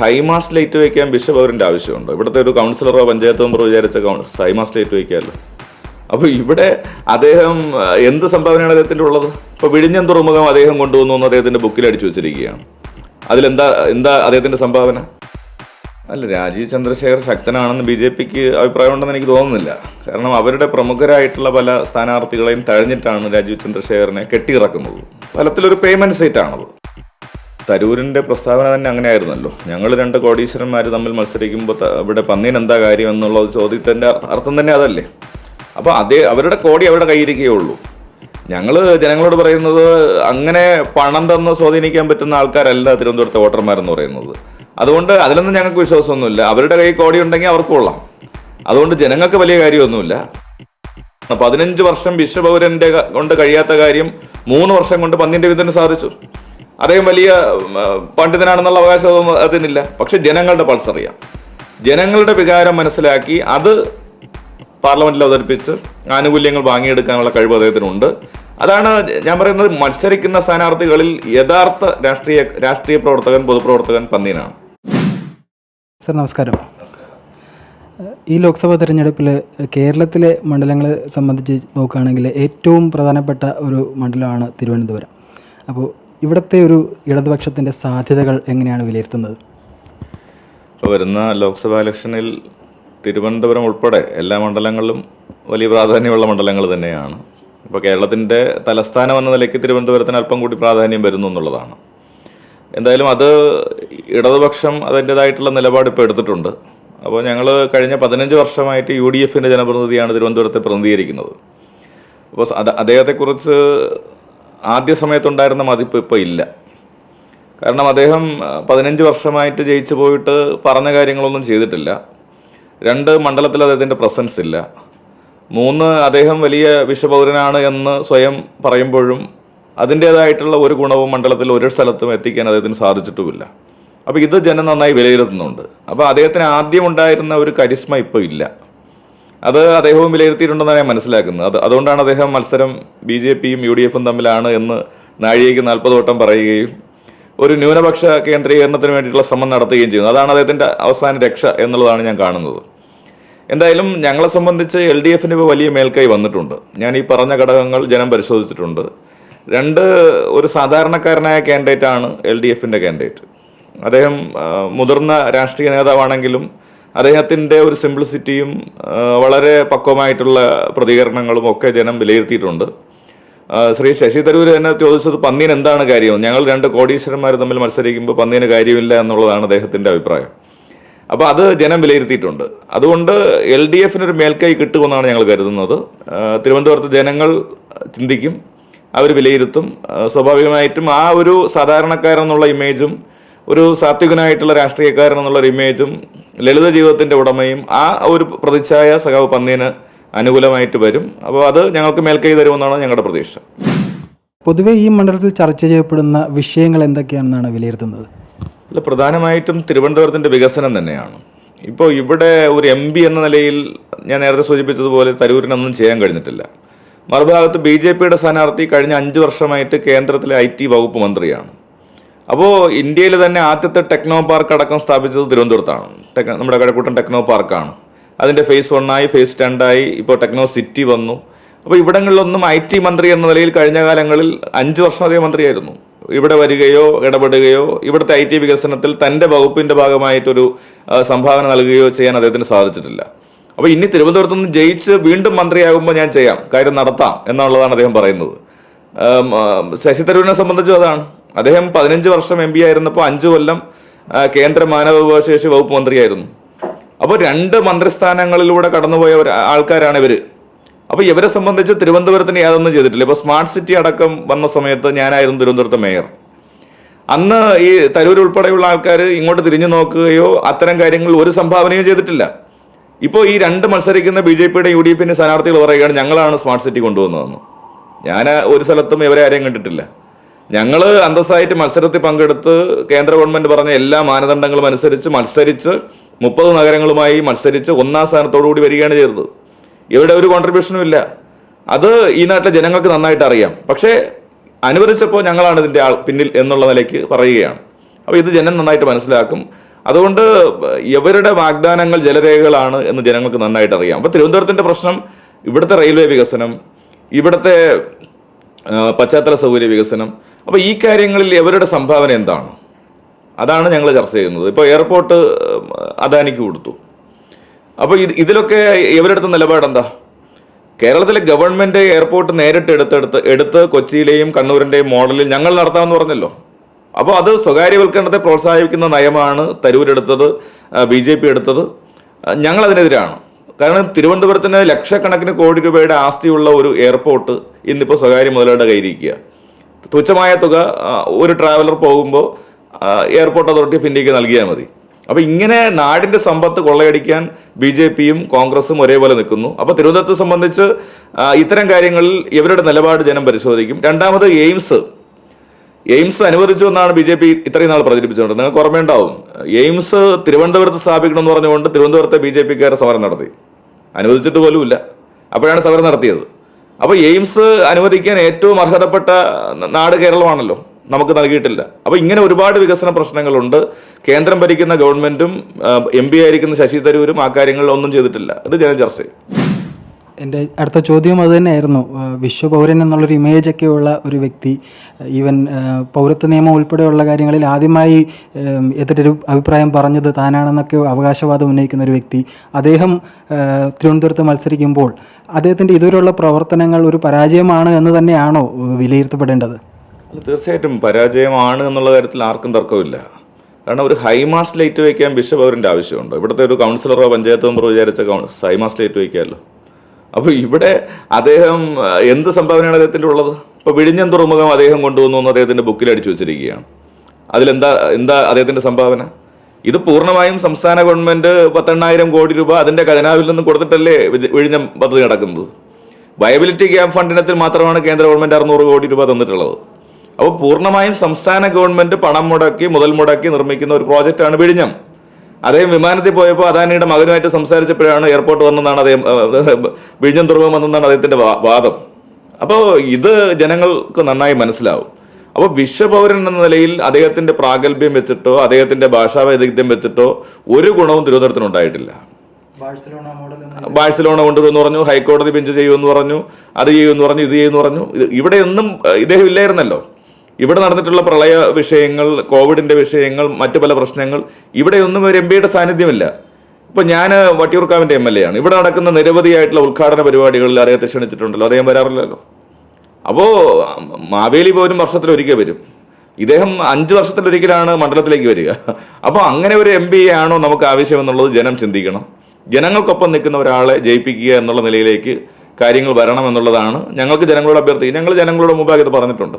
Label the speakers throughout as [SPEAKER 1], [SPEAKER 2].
[SPEAKER 1] High mast light വയ്ക്കാൻ bishop അവരിന്റെ ആവശ്യമുണ്ടോ. ഇവിടുത്തെ ഒരു കൗൺസിലറോ പഞ്ചായത്ത് മെമ്പറോ വിചാരിച്ച കൗൺ ഹൈമാസ് ലൈറ്റ് വയ്ക്കാമല്ലോ. അപ്പോൾ ഇവിടെ അദ്ദേഹം എന്ത് സംഭാവനയാണ് അദ്ദേഹത്തിന്റെ ഉള്ളത് ഇപ്പോൾ വിഴിഞ്ഞം തുറമുഖം അദ്ദേഹം കൊണ്ടുവന്നു എന്ന് അദ്ദേഹത്തിന്റെ ബുക്കിൽ അടിച്ചു വെച്ചിരിക്കുകയാണ്. അതിലെന്താ എന്താ അദ്ദേഹത്തിന്റെ സംഭാവന? അല്ല രാജീവ് ചന്ദ്രശേഖർ ശക്തനാണെന്ന് ബി ജെ പിക്ക് അഭിപ്രായമുണ്ടെന്ന് എനിക്ക് തോന്നുന്നില്ല. കാരണം അവരുടെ പ്രമുഖരായിട്ടുള്ള പല സ്ഥാനാർത്ഥികളെയും തഴഞ്ഞിട്ടാണ് രാജീവ് ചന്ദ്രശേഖരനെ കെട്ടിയിറക്കുന്നത്. ഫലത്തിലൊരു പേയ്മെന്റ് സീറ്റ് ആണത് തരൂരിന്റെ പ്രസ്താവന തന്നെ അങ്ങനെ ആയിരുന്നല്ലോ ഞങ്ങൾ രണ്ട് കോടീശ്വരന്മാർ തമ്മിൽ മത്സരിക്കുമ്പോൾ ഇവിടെ പന്നീന് എന്താ കാര്യം എന്നുള്ള ചോദ്യത്തിന്റെ അർത്ഥം തന്നെ അതല്ലേ. അപ്പോൾ അതേ അവരുടെ കോടി അവരുടെ കയ്യിരിക്കുകയുള്ളൂ ഞങ്ങൾ ജനങ്ങളോട് പറയുന്നത് അങ്ങനെ പണം തന്ന് സ്വാധീനിക്കാൻ പറ്റുന്ന ആൾക്കാരല്ല തിരുവനന്തപുരത്തെ വോട്ടർമാരെന്ന് പറയുന്നത്. അതുകൊണ്ട് അതിലൊന്നും ഞങ്ങൾക്ക് വിശ്വാസമൊന്നുമില്ല. അവരുടെ കൈ കോടി ഉണ്ടെങ്കിൽ അവർക്ക് കൊള്ളാം. അതുകൊണ്ട് ജനങ്ങൾക്ക് വലിയ കാര്യമൊന്നുമില്ല. പതിനഞ്ച് വർഷം വിശ്വപൗരന്റെ കൊണ്ട് കഴിയാത്ത കാര്യം മൂന്ന് വർഷം കൊണ്ട് പന്നിന്റെ വിധന സാധിച്ചു. അദ്ദേഹം വലിയ പണ്ഡിതനാണെന്നുള്ള അവകാശം അതിനില്ല. പക്ഷെ ജനങ്ങളുടെ പൾസ് അറിയാം. ജനങ്ങളുടെ വികാരം മനസ്സിലാക്കി അത് പാർലമെന്റിൽ അവതരിപ്പിച്ച് ആനുകൂല്യങ്ങൾ വാങ്ങിയെടുക്കാനുള്ള കഴിവ് അദ്ദേഹത്തിനുണ്ട്. അതാണ് ഞാൻ പറയുന്നത് മത്സരിക്കുന്ന സ്ഥാനാർത്ഥികളിൽ യഥാർത്ഥ രാഷ്ട്രീയ രാഷ്ട്രീയ പ്രവർത്തകൻ പൊതുപ്രവർത്തകൻ പന്നീനാണ്
[SPEAKER 2] സർ നമസ്കാരം. ഈ ലോക്സഭാ തെരഞ്ഞെടുപ്പിൽ കേരളത്തിലെ മണ്ഡലങ്ങളെ സംബന്ധിച്ച് നോക്കുകയാണെങ്കിൽ ഏറ്റവും പ്രധാനപ്പെട്ട ഒരു മണ്ഡലമാണ് തിരുവനന്തപുരം. അപ്പോൾ ഇവിടുത്തെ ഒരു ഇടതുപക്ഷത്തിന്റെ സാധ്യതകൾ എങ്ങനെയാണ് വിലയിരുത്തുന്നത്?
[SPEAKER 1] ഇപ്പോൾ വരുന്ന ലോക്സഭാ ഇലക്ഷനിൽ തിരുവനന്തപുരം ഉൾപ്പെടെ എല്ലാ മണ്ഡലങ്ങളിലും വലിയ പ്രാധാന്യമുള്ള മണ്ഡലങ്ങൾ തന്നെയാണ്. ഇപ്പോൾ കേരളത്തിന്റെ തലസ്ഥാനം എന്ന നിലയ്ക്ക് തിരുവനന്തപുരത്തിന് അല്പം കൂടി പ്രാധാന്യം വരുന്നു എന്നുള്ളതാണ്. എന്തായാലും അത് ഇടതുപക്ഷം അതിന്റെതായിട്ടുള്ള നിലപാട് ഇപ്പോൾ എടുത്തിട്ടുണ്ട്. അപ്പോൾ ഞങ്ങൾ കഴിഞ്ഞ പതിനഞ്ച് വർഷമായിട്ട് യു ഡി എഫിന്റെ ജനപ്രതിനിധിയാണ് തിരുവനന്തപുരത്തെ പ്രതിനിധീകരിക്കുന്നത്. അപ്പോൾ അദ്ദേഹത്തെക്കുറിച്ച് ആദ്യ സമയത്തുണ്ടായിരുന്ന മതിപ്പ് ഇപ്പോൾ ഇല്ല. കാരണം അദ്ദേഹം പതിനഞ്ച് വർഷമായിട്ട് ജയിച്ചു പോയിട്ട് പറഞ്ഞ കാര്യങ്ങളൊന്നും ചെയ്തിട്ടില്ല. രണ്ട് മണ്ഡലത്തിൽ അദ്ദേഹത്തിന്റെ പ്രസൻസ് ഇല്ല. മൂന്ന് അദ്ദേഹം വലിയ വിശ്വപൗരനാണ് എന്ന് സ്വയം പറയുമ്പോഴും അതിന്റേതായിട്ടുള്ള ഒരു ഗുണവും മണ്ഡലത്തിൽ ഒരു സ്ഥലത്തും എത്തിക്കാൻ അദ്ദേഹത്തിന് സാധിച്ചിട്ടുമില്ല. അപ്പോൾ ഇത് ജനം നന്നായി വിലയിരുത്തുന്നുണ്ട്. അപ്പോൾ അദ്ദേഹത്തിന് ആദ്യം ഉണ്ടായിരുന്ന ഒരു കരിസ്മ ഇപ്പോൾ ഇല്ല. അത് അദ്ദേഹവും വിലയിരുത്തിയിട്ടുണ്ടെന്നാണ് ഞാൻ മനസ്സിലാക്കുന്നത് അത് അതുകൊണ്ടാണ് അദ്ദേഹം മത്സരം ബി ജെ പിയും യു ഡി എഫും തമ്മിലാണ് എന്ന് നാഴികയ്ക്ക് നാൽപ്പത് വട്ടം പറയുകയും ഒരു ന്യൂനപക്ഷ കേന്ദ്രീകരണത്തിന് വേണ്ടിയിട്ടുള്ള ശ്രമം നടത്തുകയും ചെയ്യുന്നത് അതാണ് അദ്ദേഹത്തിന്റെ അവസാന രക്ഷ എന്നുള്ളതാണ് ഞാൻ കാണുന്നത്. എന്തായാലും ഞങ്ങളെ സംബന്ധിച്ച് എൽ ഡി എഫിന് ഇപ്പോൾ വലിയ മേൽക്കൈ വന്നിട്ടുണ്ട്. ഞാൻ ഈ പറഞ്ഞ ഘടകങ്ങൾ ജനം പരിശോധിച്ചിട്ടുണ്ട്. രണ്ട് ഒരു സാധാരണക്കാരനായ കാൻഡിഡേറ്റ് ആണ് എൽ ഡി എഫിന്റെ കാൻഡിഡേറ്റ് അദ്ദേഹം മുതിർന്ന രാഷ്ട്രീയ നേതാവാണെങ്കിലും അദ്ദേഹത്തിന്റെ ഒരു സിംപ്ലിസിറ്റിയും വളരെ പക്വമായിട്ടുള്ള പ്രതികരണങ്ങളും ഒക്കെ ജനം വിലയിരുത്തിയിട്ടുണ്ട്. ശ്രീ ശശി തരൂർ എന്നെ ചോദിച്ചത് പന്നീന് എന്താണ് കാര്യം? ഞങ്ങൾ രണ്ട് കോടീശ്വരന്മാർ തമ്മിൽ മത്സരിക്കുമ്പോൾ പന്നീന് കാര്യമില്ല എന്നുള്ളതാണ് അദ്ദേഹത്തിന്റെ അഭിപ്രായം. അപ്പോൾ അത് ജനം വിലയിരുത്തിയിട്ടുണ്ട്. അതുകൊണ്ട് എൽ ഡി എഫിനൊരു മേൽക്കൈ കിട്ടുമെന്നാണ് ഞങ്ങൾ കരുതുന്നത്. തിരുവനന്തപുരത്ത് ജനങ്ങൾ ചിന്തിക്കും അവർ വിലയിരുത്തും. സ്വാഭാവികമായിട്ടും ആ ഒരു സാധാരണക്കാരെന്നുള്ള ഇമേജും ഒരു സാത്വികനായിട്ടുള്ള രാഷ്ട്രീയക്കാരൻ എന്നുള്ള ഒരു ഇമേജും ലളിത ജീവിതത്തിന്റെ ഉടമയും ആ ഒരു പ്രതിച്ഛായ സഖാവ് പന്നീന് അനുകൂലമായിട്ട് വരും. അപ്പോൾ അത് ഞങ്ങൾക്ക് മേൽക്കൈ തരുമെന്നാണ് ഞങ്ങളുടെ പ്രതീക്ഷ.
[SPEAKER 2] പൊതുവേ ഈ മണ്ഡലത്തിൽ ചർച്ച ചെയ്യപ്പെടുന്ന വിഷയങ്ങൾ എന്തൊക്കെയാണെന്നാണ് വിലയിരുത്തുന്നത്?
[SPEAKER 1] അല്ല പ്രധാനമായിട്ടും തിരുവനന്തപുരത്തിന്റെ വികസനം തന്നെയാണ്. ഇപ്പോൾ ഇവിടെ ഒരു എം പി എന്ന നിലയിൽ ഞാൻ നേരത്തെ സൂചിപ്പിച്ചതുപോലെ തരൂരിനൊന്നും ചെയ്യാൻ കഴിഞ്ഞിട്ടില്ല. മറുഭാഗത്ത് ബി ജെ പിയുടെ സ്ഥാനാർത്ഥി കഴിഞ്ഞ അഞ്ച് വർഷമായിട്ട് കേന്ദ്രത്തിലെ ഐ ടി വകുപ്പ് മന്ത്രിയാണ്. അപ്പോൾ ഇന്ത്യയിൽ തന്നെ ആദ്യത്തെ ടെക്നോ പാർക്ക് അടക്കം സ്ഥാപിച്ചത് തിരുവനന്തപുരത്താണ്. ടെക് നമ്മുടെ കഴക്കൂട്ടൻ ടെക്നോ പാർക്കാണ്. അതിന്റെ ഫേസ് വണ്ണായി ഫേസ് രണ്ടായി ഇപ്പോൾ ടെക്നോ സിറ്റി വന്നു. അപ്പോൾ ഇവിടങ്ങളിലൊന്നും ഐ ടി മന്ത്രി എന്ന നിലയിൽ കഴിഞ്ഞ കാലങ്ങളിൽ അഞ്ച് വർഷം അതേ മന്ത്രിയായിരുന്നു. ഇവിടെ വരികയോ ഇടപെടുകയോ ഇവിടുത്തെ ഐ ടി വികസനത്തിൽ തന്റെ വകുപ്പിന്റെ ഭാഗമായിട്ടൊരു സംഭാവന നൽകുകയോ ചെയ്യാൻ അദ്ദേഹത്തിന് സാധിച്ചിട്ടില്ല. അപ്പോൾ ഇനി തിരുവനന്തപുരത്ത് നിന്ന് ജയിച്ച് വീണ്ടും മന്ത്രിയാകുമ്പോൾ ഞാൻ ചെയ്യാം കാര്യം നടത്താം എന്നുള്ളതാണ് അദ്ദേഹം പറയുന്നത്. ശശി തരൂരിനെ സംബന്ധിച്ചും അതാണ്. അദ്ദേഹം പതിനഞ്ച് വർഷം എം പി ആയിരുന്നപ്പോൾ അഞ്ച് കൊല്ലം കേന്ദ്ര മാനവ വിഭവശേഷി വകുപ്പ് മന്ത്രിയായിരുന്നു. അപ്പോൾ രണ്ട് മന്ത്രിസ്ഥാനങ്ങളിലൂടെ കടന്നുപോയ ആൾക്കാരാണ് ഇവർ അപ്പോൾ ഇവരെ സംബന്ധിച്ച് തിരുവനന്തപുരത്തിന് യാതൊന്നും ചെയ്തിട്ടില്ല. ഇപ്പോൾ സ്മാർട്ട് സിറ്റി അടക്കം വന്ന സമയത്ത് ഞാനായിരുന്നു തിരുവനന്തപുരത്തെ മേയർ. അന്ന് ഈ തരൂർ ഉൾപ്പെടെയുള്ള ആൾക്കാർ ഇങ്ങോട്ട് തിരിഞ്ഞു നോക്കുകയോ അത്തരം കാര്യങ്ങൾ ഒരു സംഭാവനയും ചെയ്തിട്ടില്ല. ഇപ്പോൾ ഈ രണ്ട് മത്സരിക്കുന്ന ബി ജെ പിയുടെ യു ഡി എഫിന്റെ സ്ഥാനാർത്ഥികൾ പറയുകയാണ് ഞങ്ങളാണ് സ്മാർട്ട് സിറ്റി കൊണ്ടുവന്നതെന്ന്. ഞാൻ ഒരു സ്ഥലത്തും ഇവരെ ആരെയും കണ്ടിട്ടില്ല. ഞങ്ങൾ അന്തസ്സായിട്ട് മത്സരത്തിൽ പങ്കെടുത്ത് കേന്ദ്ര ഗവൺമെന്റ് പറഞ്ഞ എല്ലാ മാനദണ്ഡങ്ങളും അനുസരിച്ച് മത്സരിച്ച് മുപ്പത് നഗരങ്ങളുമായി മത്സരിച്ച് ഒന്നാം സ്ഥാനത്തോടു കൂടി വരികയാണ് ചെയ്തത്. ഇവിടെ ഒരു കോൺട്രിബ്യൂഷനും ഇല്ല. അത് ഈ നാട്ടിലെ ജനങ്ങൾക്ക് നന്നായിട്ട് അറിയാം. പക്ഷേ അനുവദിച്ചപ്പോൾ ഞങ്ങളാണ് ഇതിന്റെ ആൾ പിന്നിൽ എന്നുള്ള നിലയ്ക്ക് പറയുകയാണ്. അപ്പോൾ ഇത് ജനം നന്നായിട്ട് മനസ്സിലാക്കും. അതുകൊണ്ട് ഇവരുടെ വാഗ്ദാനങ്ങൾ ജലരേഖകളാണ് എന്ന് ജനങ്ങൾക്ക് നന്നായിട്ട് അറിയാം. അപ്പോൾ തിരുവനന്തപുരത്തിന്റെ പ്രശ്നം ഇവിടുത്തെ റെയിൽവേ വികസനം ഇവിടുത്തെ പശ്ചാത്തല സൗകര്യ വികസനം അപ്പോൾ ഈ കാര്യങ്ങളിൽ ഇവരുടെ സംഭാവന എന്താണ്? അതാണ് ഞങ്ങൾ ചർച്ച ചെയ്യുന്നത്. ഇപ്പോൾ എയർപോർട്ട് അദാനിക്ക് കൊടുത്തു. അപ്പോൾ ഇത് ഇതിലൊക്കെ ഇവരെടുത്ത നിലപാടെന്താ? കേരളത്തിലെ ഗവൺമെന്റ് എയർപോർട്ട് നേരിട്ട് എടുത്തെടുത്ത് എടുത്ത് കൊച്ചിയിലെയും കണ്ണൂരിന്റെയും മോഡലിൽ ഞങ്ങൾ നടത്താമെന്ന് പറഞ്ഞല്ലോ. അപ്പോൾ അത് സ്വകാര്യവൽക്കരണത്തെ പ്രോത്സാഹിപ്പിക്കുന്ന നയമാണ് തരൂരെടുത്തത് ബി ജെ പി എടുത്തത്. ഞങ്ങളതിനെതിരാണ്. കാരണം തിരുവനന്തപുരത്തിന് ലക്ഷക്കണക്കിന് കോടി രൂപയുടെ ആസ്തിയുള്ള ഒരു എയർപോർട്ട് ഇന്നിപ്പോൾ സ്വകാര്യ മുതലാളിയുടെ കയ്യിരിക്കുക തുച്ഛമായ തുക ഒരു ട്രാവലർ പോകുമ്പോൾ എയർപോർട്ട് അതോറിറ്റി ഓഫ് ഇന്ത്യയ്ക്ക് നൽകിയാൽ മതി. അപ്പോൾ ഇങ്ങനെ നാടിന്റെ സമ്പത്ത് കൊള്ളയടിക്കാൻ ബി ജെ പിയും കോൺഗ്രസും ഒരേപോലെ നിൽക്കുന്നു. അപ്പോൾ തിരുവനന്തപുരത്തെ സംബന്ധിച്ച് ഇത്തരം കാര്യങ്ങളിൽ ഇവരുടെ നിലപാട് ജനം പരിശോധിക്കും. രണ്ടാമത് എയിംസ്. എയിംസ് അനുവദിച്ചു എന്നാണ് ബി ജെ പി ഇത്രയും നാൾ പ്രചരിപ്പിച്ചുകൊണ്ട്. നിങ്ങൾക്ക് ഓർമ്മയുണ്ടാവും. എയിംസ് തിരുവനന്തപുരത്ത് സ്ഥാപിക്കണമെന്ന് പറഞ്ഞുകൊണ്ട് തിരുവനന്തപുരത്തെ ബി ജെ പിക്കാരെ സമരം നടത്തി. അനുവദിച്ചിട്ട് പോലുമില്ല. അപ്പോഴാണ് സമരം നടത്തിയത്. അപ്പോൾ എയിംസ് അനുവദിക്കാൻ ഏറ്റവും അർഹതപ്പെട്ട നാട് കേരളമാണല്ലോ. നമുക്ക് നൽകിയിട്ടില്ല. അപ്പോൾ ഇങ്ങനെ ഒരുപാട് വികസന പ്രശ്നങ്ങളുണ്ട്. കേന്ദ്രം ഭരിക്കുന്ന ഗവൺമെന്റും എം പി ആയിരിക്കുന്ന ശശി തരൂരും ആ കാര്യങ്ങളിൽ ഒന്നും ചെയ്തിട്ടില്ല. ഇത് ജനചർച്ചയും.
[SPEAKER 2] എന്റെ അടുത്ത ചോദ്യം അത് തന്നെയായിരുന്നു. വിശ്വപൗരൻ എന്നുള്ളൊരു ഇമേജൊക്കെ ഉള്ള ഒരു വ്യക്തി ഈവൻ പൗരത്വ നിയമം ഉൾപ്പെടെയുള്ള കാര്യങ്ങളിൽ ആദ്യമായി എതിരൊരു അഭിപ്രായം പറഞ്ഞത് താനാണെന്നൊക്കെ അവകാശവാദം ഉന്നയിക്കുന്ന ഒരു വ്യക്തി. അദ്ദേഹം തിരുവനന്തപുരത്ത് മത്സരിക്കുമ്പോൾ അദ്ദേഹത്തിന്റെ ഇതുവരെയുള്ള പ്രവർത്തനങ്ങൾ ഒരു പരാജയമാണ് എന്ന് തന്നെയാണോ വിലയിരുത്തപ്പെടേണ്ടത്?
[SPEAKER 1] അല്ല തീർച്ചയായിട്ടും പരാജയമാണ് എന്നുള്ള കാര്യത്തിൽ ആർക്കും തർക്കമില്ല. കാരണം ഒരു ഹൈമാസ് ലൈറ്റ് വയ്ക്കാൻ ബിഷപ്പ് അവരിന്റെ ആവശ്യമുണ്ട്? ഇവിടുത്തെ ഒരു കൗൺസിലറോ പഞ്ചായത്ത് മെമ്പറോ വിചാരിച്ച ഹൈമാസ് ലൈറ്റ് വയ്ക്കാമല്ലോ. അപ്പോൾ ഇവിടെ അദ്ദേഹം എന്ത് സംഭാവനയാണ് ഉള്ളത് ഇപ്പോൾ വിഴിഞ്ഞം തുറമുഖം അദ്ദേഹം കൊണ്ടുവന്നു എന്ന് അദ്ദേഹത്തിന്റെ ബുക്കിൽ അടിച്ചു വെച്ചിരിക്കുകയാണ്. അതിലെന്താ എന്താ അദ്ദേഹത്തിന്റെ സംഭാവന? ഇത് പൂർണമായും സംസ്ഥാന ഗവൺമെന്റ് പത്തെണ്ണായിരം കോടി രൂപ അതിന്റെ ഖജനാവിൽ നിന്ന് കൊടുത്തിട്ടല്ലേ വിഴിഞ്ഞം പദ്ധതി നടക്കുന്നത്. വയബിലിറ്റി ഗ്യാപ് ഫണ്ടിനത്തിൽ മാത്രമാണ് കേന്ദ്ര ഗവൺമെന്റ് അറുന്നൂറ് കോടി രൂപ തന്നിട്ടുള്ളത്. അപ്പോൾ പൂർണമായും സംസ്ഥാന ഗവൺമെന്റ് പണം മുടക്കി മുതൽ മുടക്കി നിർമ്മിക്കുന്ന ഒരു പ്രോജക്റ്റാണ് വിഴിഞ്ഞം. അദ്ദേഹം വിമാനത്തിൽ പോയപ്പോൾ അദാനിയുടെ മകനുമായിട്ട് സംസാരിച്ചപ്പോഴാണ് എയർപോർട്ട് വന്നെന്നാണ് അദ്ദേഹം വിഴിഞ്ഞം തുറമുഖം വന്നെന്നാണ് അദ്ദേഹത്തിന്റെ വാദം. അപ്പോൾ ഇത് ജനങ്ങൾക്ക് നന്നായി മനസ്സിലാവും. അപ്പോൾ വിശ്വപൗരൻ എന്ന നിലയിൽ അദ്ദേഹത്തിന്റെ പ്രാഗൽഭ്യം വെച്ചിട്ടോ അദ്ദേഹത്തിന്റെ ഭാഷാ വൈദഗ്ധ്യം വെച്ചിട്ടോ ഒരു ഗുണവും തിരുവനന്തപുരത്തിനുണ്ടായിട്ടില്ല
[SPEAKER 2] ബാഴ്സലോണ
[SPEAKER 1] കൊണ്ടുവരുമെന്ന് പറഞ്ഞു ഹൈക്കോടതി ബെഞ്ച് ചെയ്യുമെന്ന് പറഞ്ഞു അത് ചെയ്യുമെന്ന് പറഞ്ഞു ഇത് ചെയ്യുമെന്ന് പറഞ്ഞു. ഇവിടെ ഇവിടെയൊന്നും ഇദ്ദേഹം ഇല്ലായിരുന്നല്ലോ. ഇവിടെ നടന്നിട്ടുള്ള പ്രളയ വിഷയങ്ങൾ കോവിഡിന്റെ വിഷയങ്ങൾ മറ്റു പല പ്രശ്നങ്ങൾ ഇവിടെയൊന്നും ഒരു എം പിയുടെ സാന്നിധ്യമില്ല. ഇപ്പൊ ഞാൻ വട്ടിയൂർക്കാവിന്റെ എം എൽ എ ആണ്. ഇവിടെ നടക്കുന്ന നിരവധിയായിട്ടുള്ള ഉദ്ഘാടന പരിപാടികളിൽ അദ്ദേഹത്തെ ക്ഷണിച്ചിട്ടുണ്ടല്ലോ. അദ്ദേഹം വരാറില്ലല്ലോ. അപ്പോൾ മാവേലി പോലും വർഷത്തിൽ ഒരിക്കൽ വരും. ഇദ്ദേഹം അഞ്ച് വർഷത്തിലൊരിക്കലാണ് മണ്ഡലത്തിലേക്ക് വരിക. അപ്പോൾ അങ്ങനെ ഒരു എം പി ആണോ നമുക്ക് ആവശ്യമെന്നുള്ളത് ജനം ചിന്തിക്കണം. ജനങ്ങൾക്കൊപ്പം നിൽക്കുന്ന ഒരാളെ ജയിപ്പിക്കുക എന്നുള്ള നിലയിലേക്ക് കാര്യങ്ങൾ വരണം എന്നുള്ളതാണ് ഞങ്ങൾക്ക് ജനങ്ങളോട് അഭ്യർത്ഥിക്കുക. ഞങ്ങൾ ജനങ്ങളുടെ മുമ്പാകെ ഇത് പറഞ്ഞിട്ടുണ്ട്.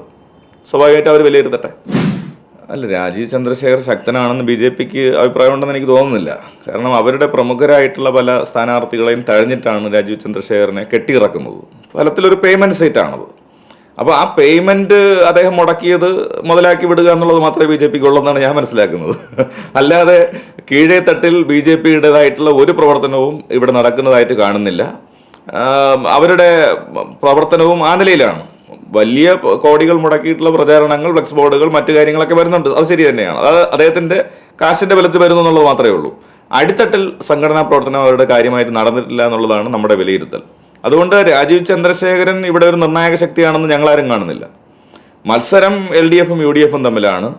[SPEAKER 1] സ്വാഭാവികമായിട്ട് അവർ വിലയിരുത്തട്ടെ. അല്ല രാജീവ് ചന്ദ്രശേഖർ ശക്തനാണെന്ന് ബി ജെ പിക്ക് അഭിപ്രായമുണ്ടെന്ന് എനിക്ക് തോന്നുന്നില്ല. കാരണം അവരുടെ പ്രമുഖരായിട്ടുള്ള പല സ്ഥാനാർത്ഥികളെയും തഴഞ്ഞിട്ടാണ് രാജീവ് ചന്ദ്രശേഖറിനെ കെട്ടിയിറക്കുന്നത്. ഫലത്തിലൊരു പേയ്മെന്റ് സൈറ്റ് ആണത്. അപ്പോൾ ആ പേയ്മെന്റ് അദ്ദേഹം മുടക്കിയത് മുതലാക്കി വിടുക എന്നുള്ളത് മാത്രമേ ബി ജെ പിക്ക് ഉള്ളെന്നാണ് ഞാൻ മനസ്സിലാക്കുന്നത്. അല്ലാതെ കീഴേ തട്ടിൽ ബി ജെ പിയുടേതായിട്ടുള്ള ഒരു പ്രവർത്തനവും ഇവിടെ നടക്കുന്നതായിട്ട് കാണുന്നില്ല. അവരുടെ പ്രവർത്തനവും ആ നിലയിലാണ്. വലിയ കോടികൾ മുടക്കിയിട്ടുള്ള പ്രചാരണങ്ങൾ ഫ്ലെക്സ് ബോർഡുകൾ മറ്റു കാര്യങ്ങളൊക്കെ വരുന്നുണ്ട്. അത് ശരി തന്നെയാണ്. അതായത് അദ്ദേഹത്തിന്റെ കാശിന്റെ ബലത്തിൽ വരുന്നു എന്നുള്ളത് മാത്രമേ ഉള്ളൂ. അടിത്തട്ടിൽ സംഘടനാ പ്രവർത്തനം അവരുടെ കാര്യമായിട്ട് നടന്നിട്ടില്ല എന്നുള്ളതാണ് നമ്മുടെ വിലയിരുത്തൽ. അതുകൊണ്ട് രാജീവ് ചന്ദ്രശേഖരൻ ഇവിടെ ഒരു നിർണായക ശക്തിയാണെന്ന് ഞങ്ങളാരും കാണുന്നില്ല. മത്സരം എൽ ഡി എഫും യു ഡി എഫും തമ്മിലാണ്.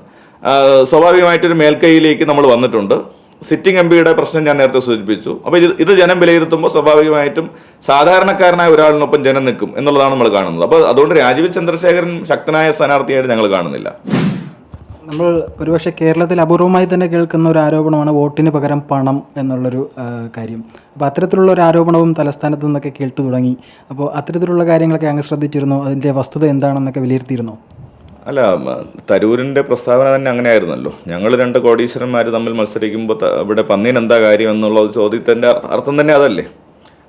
[SPEAKER 1] സ്വാഭാവികമായിട്ടൊരു മേൽക്കൈയിലേക്ക് നമ്മൾ വന്നിട്ടുണ്ട്. സിറ്റിംഗ് എം പിയുടെ പ്രശ്നം ഞാൻ നേരത്തെ സൂചിപ്പിച്ചു. അപ്പോൾ ഇത് ഇത് ജനം വിലയിരുത്തുമ്പോൾ സ്വാഭാവികമായിട്ടും സാധാരണക്കാരനായ ഒരാളിനൊപ്പം ജനം നിൽക്കും എന്നുള്ളതാണ് നമ്മൾ കാണുന്നത്. അപ്പോൾ അതുകൊണ്ട് രാജീവ് ചന്ദ്രശേഖരൻ ശക്തനായ സ്ഥാനാർത്ഥിയായിട്ട് ഞങ്ങൾ കാണുന്നില്ല.
[SPEAKER 2] നമ്മൾ ഒരുപക്ഷെ കേരളത്തിൽ അപൂർവമായി തന്നെ കേൾക്കുന്ന ഒരു ആരോപണമാണ് വോട്ടിന് പകരം പണം എന്നുള്ളൊരു കാര്യം. അപ്പോൾ അത്തരത്തിലുള്ള ഒരു ആരോപണവും തലസ്ഥാനത്ത് നിന്നൊക്കെ കേട്ടു തുടങ്ങി. അപ്പോൾ അത്തരത്തിലുള്ള കാര്യങ്ങളൊക്കെ അങ്ങ് ശ്രദ്ധിച്ചിരുന്നു. അതിന്റെ വസ്തുത എന്താണെന്നൊക്കെ വിലയിരുത്തിയിരുന്നോ?
[SPEAKER 1] അല്ല തരൂരിന്റെ പ്രസ്താവന തന്നെ അങ്ങനെ ആയിരുന്നല്ലോ ഞങ്ങൾ രണ്ട് കോടീശ്വരന്മാർ തമ്മിൽ മത്സരിക്കുമ്പോൾ ഇവിടെ പന്നീന് എന്താ കാര്യം എന്നുള്ള ചോദ്യത്തിന്റെ അർത്ഥം തന്നെ അതല്ലേ?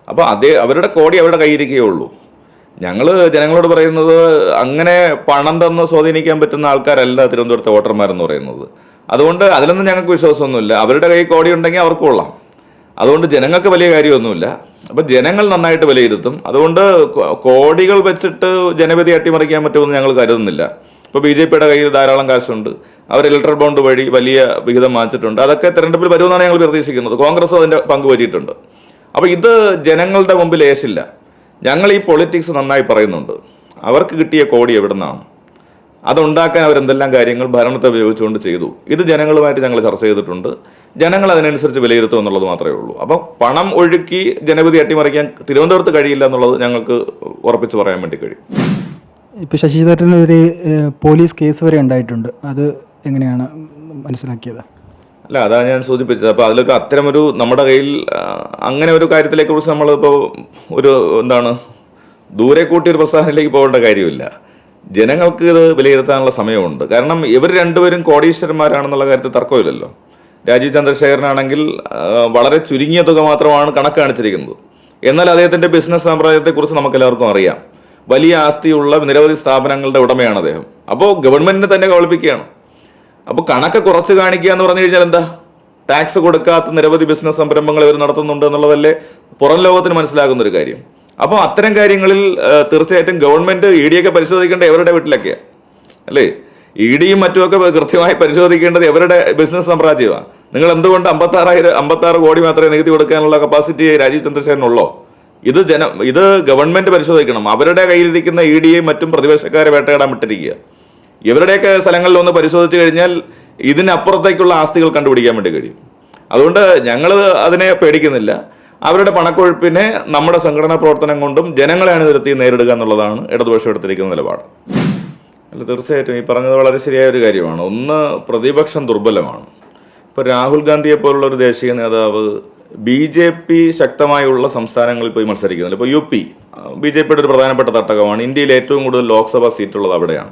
[SPEAKER 1] അപ്പോൾ അതേ അവരുടെ കോടി അവരുടെ കയ്യിരിക്കുകയുള്ളൂ ഞങ്ങൾ ജനങ്ങളോട് പറയുന്നത് അങ്ങനെ പണം തന്ന് സ്വാധീനിക്കാൻ പറ്റുന്ന ആൾക്കാരല്ല തിരുവനന്തപുരത്തെ വോട്ടർമാരെന്ന് പറയുന്നത്. അതുകൊണ്ട് അതിലൊന്നും ഞങ്ങൾക്ക് വിശ്വാസമൊന്നുമില്ല. അവരുടെ കൈ കോടി ഉണ്ടെങ്കിൽ അവർക്ക് കൊള്ളാം. അതുകൊണ്ട് ജനങ്ങൾക്ക് വലിയ കാര്യമൊന്നുമില്ല. അപ്പം ജനങ്ങൾ നന്നായിട്ട് വിലയിരുത്തും. അതുകൊണ്ട് കോടികൾ വെച്ചിട്ട് ജനവിധി അട്ടിമറിക്കാൻ പറ്റുമെന്ന് ഞങ്ങൾ കരുതുന്നില്ല. ഇപ്പോൾ ബി ജെ പിയുടെ കയ്യിൽ ധാരാളം കാശുണ്ട്. അവർ ഇലക്ട്രൽ ബോണ്ട് വഴി വലിയ വിഹിതം വാങ്ങിച്ചിട്ടുണ്ട്. അതൊക്കെ തെരഞ്ഞെടുപ്പിൽ വരുമെന്നാണ് ഞങ്ങൾ പ്രതീക്ഷിക്കുന്നത്. കോൺഗ്രസ് അതിന്റെ പങ്ക് പറ്റിയിട്ടുണ്ട് അപ്പോൾ ഇത് ജനങ്ങളുടെ മുമ്പിൽ ഏശില്ല. ഞങ്ങൾ ഈ പൊളിറ്റിക്സ് നന്നായി പറയുന്നുണ്ട്. അവർക്ക് കിട്ടിയ കോടി എവിടെ നിന്നാണ് അതുണ്ടാക്കാൻ അവരെന്തെല്ലാം കാര്യങ്ങൾ ഭരണത്തെ ഉപയോഗിച്ചുകൊണ്ട് ചെയ്തു? ഇത് ജനങ്ങളുമായിട്ട് ഞങ്ങൾ ചർച്ച ചെയ്തിട്ടുണ്ട്. ജനങ്ങൾ അതിനനുസരിച്ച് വിലയിരുത്തും എന്നുള്ളത് മാത്രമേ ഉള്ളൂ. അപ്പം പണം ഒഴുക്കി ജനവിധി അട്ടിമറിക്കാൻ തിരുവനന്തപുരത്ത് കഴിയില്ല എന്നുള്ളത് ഞങ്ങൾക്ക് ഉറപ്പിച്ച് പറയാൻ വേണ്ടി കഴിയും.
[SPEAKER 2] ഇപ്പോൾ ശശി ഏഹ്, പോലീസ് കേസ് വരെ ഉണ്ടായിട്ടുണ്ട്. അത് എങ്ങനെയാണ് മനസ്സിലാക്കിയത്?
[SPEAKER 1] അല്ല അതാണ് ഞാൻ സൂചിപ്പിച്ചത്. അപ്പോൾ അതിലൊക്കെ അത്തരമൊരു നമ്മുടെ കയ്യിൽ അങ്ങനെ ഒരു കാര്യത്തിലേക്ക് കുറിച്ച് നമ്മളിപ്പോൾ ഒരു എന്താണ് ദൂരെ കൂട്ടി ഒരു പ്രസ്ഥാനത്തിലേക്ക് പോകേണ്ട കാര്യമില്ല. ജനങ്ങൾക്ക് ഇത് വിലയിരുത്താനുള്ള സമയമുണ്ട്. കാരണം ഇവർ രണ്ടുപേരും കോടീശ്വരന്മാരാണെന്നുള്ള കാര്യത്തിൽ തർക്കമില്ലല്ലോ. രാജീവ് ചന്ദ്രശേഖരനാണെങ്കിൽ വളരെ ചുരുങ്ങിയ തുക മാത്രമാണ് കണക്ക് കാണിച്ചിരിക്കുന്നത്. എന്നാൽ അദ്ദേഹത്തിന്റെ ബിസിനസ് സാമ്രാജ്യത്തെക്കുറിച്ച് നമുക്കെല്ലാവർക്കും അറിയാം. വലിയ ആസ്തിയുള്ള നിരവധി സ്ഥാപനങ്ങളുടെ ഉടമയാണ് അദ്ദേഹം. അപ്പോൾ ഗവൺമെന്റിനെ തന്നെ കവളിപ്പിക്കുകയാണ് അപ്പോൾ കണക്ക് കുറച്ച് കാണിക്കുക എന്ന് പറഞ്ഞു കഴിഞ്ഞാൽ എന്താ? ടാക്സ് കൊടുക്കാത്ത നിരവധി ബിസിനസ് സംരംഭങ്ങൾ ഇവർ നടത്തുന്നുണ്ട് എന്നുള്ളതല്ലേ പുറം ലോകത്തിന് മനസ്സിലാകുന്ന ഒരു കാര്യം. അപ്പോൾ അത്തരം കാര്യങ്ങളിൽ തീർച്ചയായിട്ടും ഗവൺമെന്റ് ഇ ഡിയൊക്കെ പരിശോധിക്കേണ്ട എവരുടെ വീട്ടിലൊക്കെയാണ് അല്ലേ? ഇ ഡിയും മറ്റുമൊക്കെ കൃത്യമായി പരിശോധിക്കേണ്ടത് എവരുടെ ബിസിനസ് സാമ്രാജ്യമാണ് നിങ്ങൾ എന്തുകൊണ്ട് അമ്പത്താറായിരം അമ്പത്താറ് കോടി മാത്രമേ നികുതി കൊടുക്കാനുള്ള കപ്പാസിറ്റി രാജീവ് ചന്ദ്രശേഖരനുള്ളോ? ഇത് ജന ഇത് ഗവൺമെന്റ് പരിശോധിക്കണം. അവരുടെ കയ്യിലിരിക്കുന്ന ഇ ഡിയെയും മറ്റും പ്രതിപക്ഷക്കാരെ വേട്ടയാടാൻ വിട്ടിരിക്കുക. ഇവരുടെയൊക്കെ സ്ഥലങ്ങളിൽ ഒന്ന് പരിശോധിച്ച് കഴിഞ്ഞാൽ ഇതിനപ്പുറത്തേക്കുള്ള ആസ്തികൾ കണ്ടുപിടിക്കാൻ വേണ്ടി കഴിയും. അതുകൊണ്ട് ഞങ്ങൾ അതിനെ പേടിക്കുന്നില്ല. അവരുടെ പണക്കൊഴുപ്പിനെ നമ്മുടെ സംഘടനാ പ്രവർത്തനം കൊണ്ടും ജനങ്ങളെ അണിനിരത്തി നേരിടുക എന്നുള്ളതാണ് ഇടതുപക്ഷം എടുത്തിരിക്കുന്ന നിലപാട്. അല്ല തീർച്ചയായിട്ടും ഈ പറഞ്ഞത് വളരെ ശരിയായ ഒരു കാര്യമാണ്. ഒന്ന് പ്രതിപക്ഷം ദുർബലമാണ്. ഇപ്പോൾ രാഹുൽ ഗാന്ധിയെ പോലുള്ള ഒരു ദേശീയ നേതാവ് ബി ജെ പി ശക്തമായുള്ള സംസ്ഥാനങ്ങളിൽ പോയി മത്സരിക്കുന്നില്ല ഇപ്പോൾ യു പി ബി ജെ പിയുടെ ഒരു പ്രധാനപ്പെട്ട തട്ടകമാണ്. ഇന്ത്യയിൽ ഏറ്റവും കൂടുതൽ ലോക്സഭാ സീറ്റുള്ളത് അവിടെയാണ്.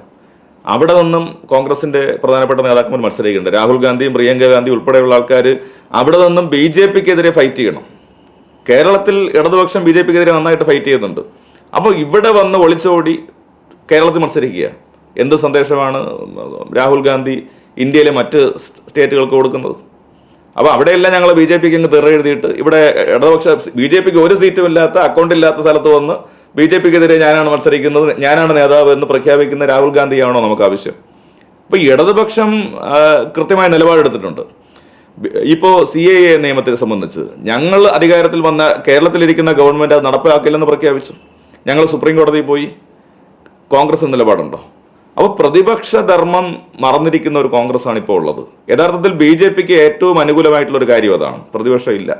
[SPEAKER 1] അവിടെ നിന്നും കോൺഗ്രസിന്റെ പ്രധാനപ്പെട്ട നേതാക്കന്മാർ മത്സരിക്കുന്നുണ്ട്. രാഹുൽ ഗാന്ധിയും പ്രിയങ്ക ഗാന്ധി ഉൾപ്പെടെയുള്ള ആൾക്കാർ അവിടെ നിന്നും ബി ജെ പിക്കെതിരെ ഫൈറ്റ് ചെയ്യണം. കേരളത്തിൽ ഇടതുപക്ഷം ബി ജെ പിക്കെതിരെ നന്നായിട്ട് ഫൈറ്റ് ചെയ്യുന്നുണ്ട്. അപ്പോൾ ഇവിടെ വന്ന് ഒളിച്ചോടി കേരളത്തിൽ മത്സരിക്കുക. എന്ത് സന്ദേശമാണ് രാഹുൽ ഗാന്ധി ഇന്ത്യയിലെ മറ്റ് സ്റ്റേറ്റുകൾക്ക് കൊടുക്കുന്നത്? അപ്പോൾ അവിടെയെല്ലാം ഞങ്ങൾ ബി ജെ പിക്ക് ഇങ്ങ് തെറ എഴുതിയിട്ട് ഇവിടെ ഇടതുപക്ഷ ബി ജെ പിക്ക് ഒരു സീറ്റും ഇല്ലാത്ത അക്കൗണ്ട് ഇല്ലാത്ത സ്ഥലത്ത് വന്ന് ബി ജെ പിക്കെതിരെ ഞാനാണ് മത്സരിക്കുന്നത് ഞാനാണ് നേതാവ് എന്ന് പ്രഖ്യാപിക്കുന്ന രാഹുൽ ഗാന്ധിയാണോ നമുക്ക് ആവശ്യം? അപ്പോൾ ഇടതുപക്ഷം കൃത്യമായ നിലപാടെടുത്തിട്ടുണ്ട് ഇപ്പോൾ സി എ എ നിയമത്തെ സംബന്ധിച്ച് ഞങ്ങൾ അധികാരത്തിൽ വന്ന കേരളത്തിലിരിക്കുന്ന ഗവൺമെന്റ് അത് നടപ്പിലാക്കില്ലെന്ന് പ്രഖ്യാപിച്ചു. ഞങ്ങൾ സുപ്രീം കോടതിയിൽ പോയി. കോൺഗ്രസ് നിലപാടുണ്ടോ? അപ്പോൾ പ്രതിപക്ഷ ധർമ്മം മറന്നിരിക്കുന്ന ഒരു കോൺഗ്രസ് ആണ് ഇപ്പോൾ ഉള്ളത്. യഥാർത്ഥത്തിൽ ബി ജെ പിക്ക് ഏറ്റവും അനുകൂലമായിട്ടുള്ള ഒരു കാര്യം അതാണ്. പ്രതിപക്ഷം ഇല്ല.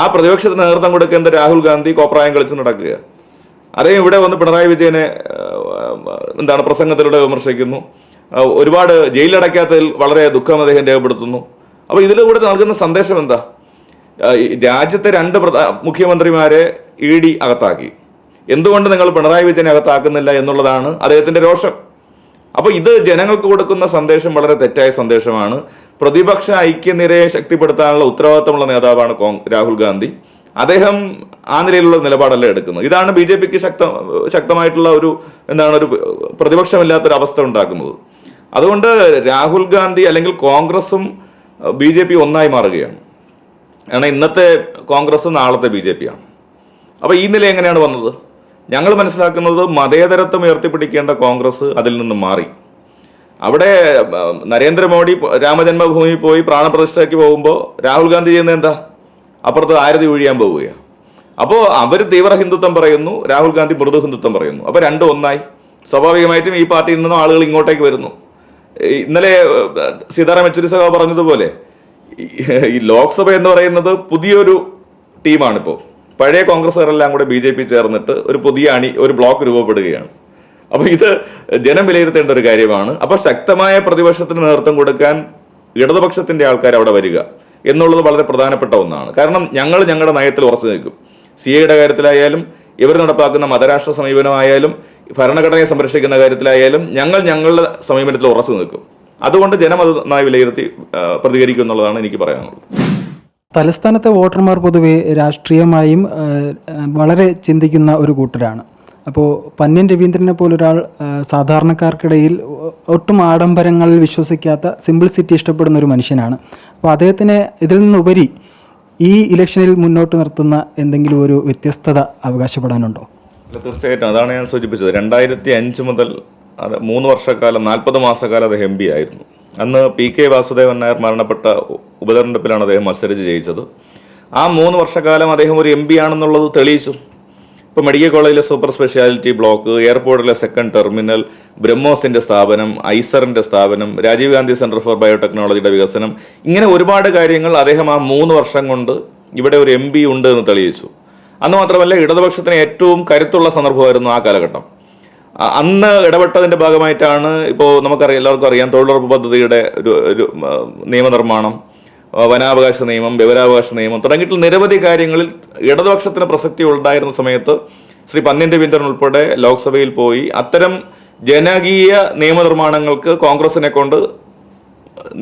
[SPEAKER 1] ആ പ്രതിപക്ഷത്തിന് നേതൃത്വം കൊടുക്കേണ്ട രാഹുൽ ഗാന്ധി കോപ്രായം കളിച്ച് നടക്കുക? അദ്ദേഹം ഇവിടെ വന്ന് പിണറായി വിജയനെ എന്താണ് പ്രസംഗത്തിലൂടെ വിമർശിക്കുന്നു. ഒരുപാട് ജയിലടയ്ക്കാത്തതിൽ വളരെ ദുഃഖം അദ്ദേഹം രേഖപ്പെടുത്തുന്നു. അപ്പോൾ ഇതിലൂടെ നൽകുന്ന സന്ദേശം എന്താ? രാജ്യത്തെ രണ്ട് മുഖ്യമന്ത്രിമാരെ ഇ ഡി അകത്താക്കി. എന്തുകൊണ്ട് നിങ്ങൾ പിണറായി വിജയനെ അകത്താക്കുന്നില്ല എന്നുള്ളതാണ് അദ്ദേഹത്തിന്റെ രോഷം. അപ്പോൾ ഇത് ജനങ്ങൾക്ക് കൊടുക്കുന്ന സന്ദേശം വളരെ തെറ്റായ സന്ദേശമാണ്. പ്രതിപക്ഷ ഐക്യനിരയെ ശക്തിപ്പെടുത്താനുള്ള ഉത്തരവാദിത്തമുള്ള നേതാവാണ് രാഹുൽ ഗാന്ധി. അദ്ദേഹം ആ നിലയിലുള്ള നിലപാടല്ല എടുക്കുന്നത് ഇതാണ് ബി ജെ പിക്ക് ശക്ത ശക്തമായിട്ടുള്ള ഒരു എന്താണ് ഒരു പ്രതിപക്ഷമില്ലാത്തൊരു അവസ്ഥ ഉണ്ടാക്കുന്നത്. അതുകൊണ്ട് രാഹുൽ ഗാന്ധി അല്ലെങ്കിൽ കോൺഗ്രസും ബി ജെ പി ഒന്നായി മാറുകയാണ്. കാരണം ഇന്നത്തെ കോൺഗ്രസ് നാളത്തെ ബി ജെ പി ആണ്. അപ്പോൾ ഈ നില എങ്ങനെയാണ് വന്നത്? ഞങ്ങൾ മനസ്സിലാക്കുന്നത് മതേതരത്വം ഉയർത്തിപ്പിടിക്കേണ്ട കോൺഗ്രസ് അതിൽ നിന്ന് മാറി. അവിടെ നരേന്ദ്രമോദി രാമജന്മഭൂമി പോയി പ്രാണപ്രതിഷ്ഠയ്ക്ക് പോകുമ്പോൾ രാഹുൽ ഗാന്ധി ചെയ്യുന്നത് എന്താ? അപ്പുറത്ത് ആരതി ഒഴിയാൻ പോവുകയാണ് അപ്പോൾ അവർ തീവ്ര ഹിന്ദുത്വം പറയുന്നു രാഹുൽ ഗാന്ധി മൃദു ഹിന്ദുത്വം പറയുന്നു. അപ്പോൾ രണ്ടും ഒന്നായി. സ്വാഭാവികമായിട്ടും ഈ പാർട്ടിയിൽ നിന്നും ആളുകൾ ഇങ്ങോട്ടേക്ക് വരുന്നു. ഇന്നലെ സീതാറാം യെച്ചൂരി സഖാവ് പറഞ്ഞതുപോലെ ഈ ലോക്സഭ എന്ന് പറയുന്നത് പുതിയൊരു ടീമാണിപ്പോൾ പഴയ കോൺഗ്രസ്സുകാരെല്ലാം കൂടെ ബി ജെ പി ചേർന്നിട്ട് ഒരു പുതിയ അണി ഒരു ബ്ലോക്ക് രൂപപ്പെടുകയാണ്. അപ്പോൾ ഇത് ജനം വിലയിരുത്തേണ്ട ഒരു കാര്യമാണ്. അപ്പോൾ ശക്തമായ പ്രതിപക്ഷത്തിന് നേതൃത്വം കൊടുക്കാൻ ഇടതുപക്ഷത്തിന്റെ ആൾക്കാർ അവിടെ വരിക എന്നുള്ളത് വളരെ പ്രധാനപ്പെട്ട ഒന്നാണ്. കാരണം ഞങ്ങൾ ഞങ്ങളുടെ നയത്തിൽ ഉറച്ചു നിൽക്കും. സി എയുടെ കാര്യത്തിലായാലും ഇവർ നടപ്പാക്കുന്ന മതരാഷ്ട്ര സമീപനമായാലും ഭരണഘടനയെ സംരക്ഷിക്കുന്ന കാര്യത്തിലായാലും ഞങ്ങൾ ഞങ്ങളുടെ സമീപനത്തിൽ ഉറച്ചു നിൽക്കും. അതുകൊണ്ട് ജനം അത് നന്നായി വിലയിരുത്തി പ്രതികരിക്കും എന്നുള്ളതാണ് എനിക്ക് പറയാനുള്ളത്.
[SPEAKER 2] തലസ്ഥാനത്തെ വോട്ടർമാർ പൊതുവെ രാഷ്ട്രീയമായും വളരെ ചിന്തിക്കുന്ന ഒരു കൂട്ടരാണ്. അപ്പോൾ പന്ന്യൻ രവീന്ദ്രനെ പോലൊരാൾ സാധാരണക്കാർക്കിടയിൽ ഒട്ടും ആഡംബരങ്ങളിൽ വിശ്വസിക്കാത്ത സിമ്പിൾ സിറ്റി ഇഷ്ടപ്പെടുന്ന ഒരു മനുഷ്യനാണ്. അപ്പോൾ അദ്ദേഹത്തിന് ഇതിൽ നിന്നുപരി ഈ ഇലക്ഷനിൽ മുന്നോട്ട് നിർത്തുന്ന എന്തെങ്കിലും ഒരു വ്യത്യസ്തത അവകാശപ്പെടാനുണ്ടോ?
[SPEAKER 1] തീർച്ചയായിട്ടും. അതാണ് ഞാൻ സൂചിപ്പിച്ചത്. രണ്ടായിരത്തി അഞ്ച് മുതൽ അത് മൂന്ന് വർഷക്കാലം നാൽപ്പത് മാസക്കാലം അദ്ദേഹം എം പി ആയിരുന്നു. അന്ന് പി കെ വാസുദേവൻ നായർ മരണപ്പെട്ട ഉപതെരഞ്ഞെടുപ്പിലാണ് അദ്ദേഹം മത്സരിച്ച് ജയിച്ചത്. ആ മൂന്ന് വർഷക്കാലം അദ്ദേഹം ഒരു എം പി ആണെന്നുള്ളത് തെളിയിച്ചു. ഇപ്പോൾ മെഡിക്കൽ കോളേജിലെ സൂപ്പർ സ്പെഷ്യാലിറ്റി ബ്ലോക്ക് എയർപോർട്ടിലെ സെക്കൻഡ് ടെർമിനൽ ബ്രഹ്മോസിന്റെ സ്ഥാപനം ഐസറിന്റെ സ്ഥാപനം രാജീവ് ഗാന്ധി സെന്റർ ഫോർ ബയോടെക്നോളജിയുടെ വികസനം ഇങ്ങനെ ഒരുപാട് കാര്യങ്ങൾ അദ്ദേഹം ആ മൂന്ന് വർഷം കൊണ്ട് ഇവിടെ ഒരു എം ഉണ്ട് എന്ന് തെളിയിച്ചു. അന്ന് മാത്രമല്ല ഇടതുപക്ഷത്തിന് ഏറ്റവും കരുത്തുള്ള സന്ദർഭമായിരുന്നു ആ കാലഘട്ടം. അന്ന് ഇടപെട്ടതിന്റെ ഭാഗമായിട്ടാണ് ഇപ്പോൾ നമുക്കറിയാം എല്ലാവർക്കും അറിയാം തൊഴിലുറപ്പ് പദ്ധതിയുടെ ഒരു ഒരു നിയമനിർമ്മാണം. വനാവകാശ നിയമം വിവരാവകാശ നിയമം തുടങ്ങിയിട്ടുള്ള നിരവധി കാര്യങ്ങളിൽ ഇടതുപക്ഷത്തിന് പ്രസക്തി ഉണ്ടായിരുന്ന സമയത്ത് ശ്രീ പന്നിൻ രവീന്ദ്രൻ ഉൾപ്പെടെ ലോക്സഭയിൽ പോയി അത്തരം ജനകീയ നിയമനിർമ്മാണങ്ങൾക്ക് കോൺഗ്രസിനെ കൊണ്ട്